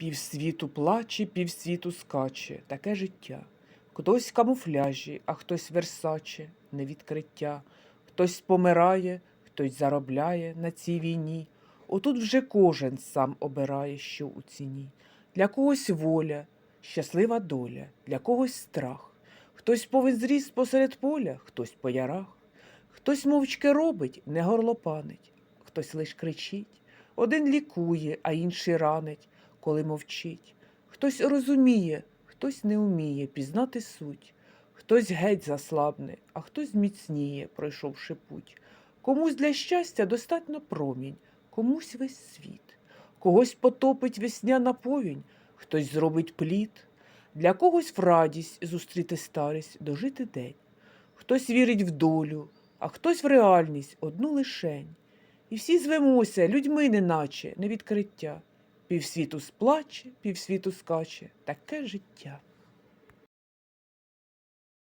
Півсвіту плаче, півсвіту скаче, таке життя. Хтось в камуфляжі, а хтось версаче, невідкриття. Хтось помирає, хтось заробляє на цій війні. Отут вже кожен сам обирає, що у ціні. Для когось воля, щаслива доля, для когось страх. Хтось повен зріс посеред поля, хтось по ярах. Хтось мовчки робить, не горлопанить, хтось лиш кричить. Один лікує, а інший ранить, коли мовчить. Хтось розуміє, хтось не уміє пізнати суть. Хтось геть заслабне, а хтось зміцніє, пройшовши путь. Комусь для щастя достатньо промінь, комусь весь світ. Когось потопить весняна повінь, хтось зробить плід. Для когось в радість зустріти старість, дожити день. Хтось вірить в долю, а хтось в реальність одну лишень. І всі звемося людьми, неначе, не відкриття. Півсвіту сплаче, півсвіту скаче, таке життя.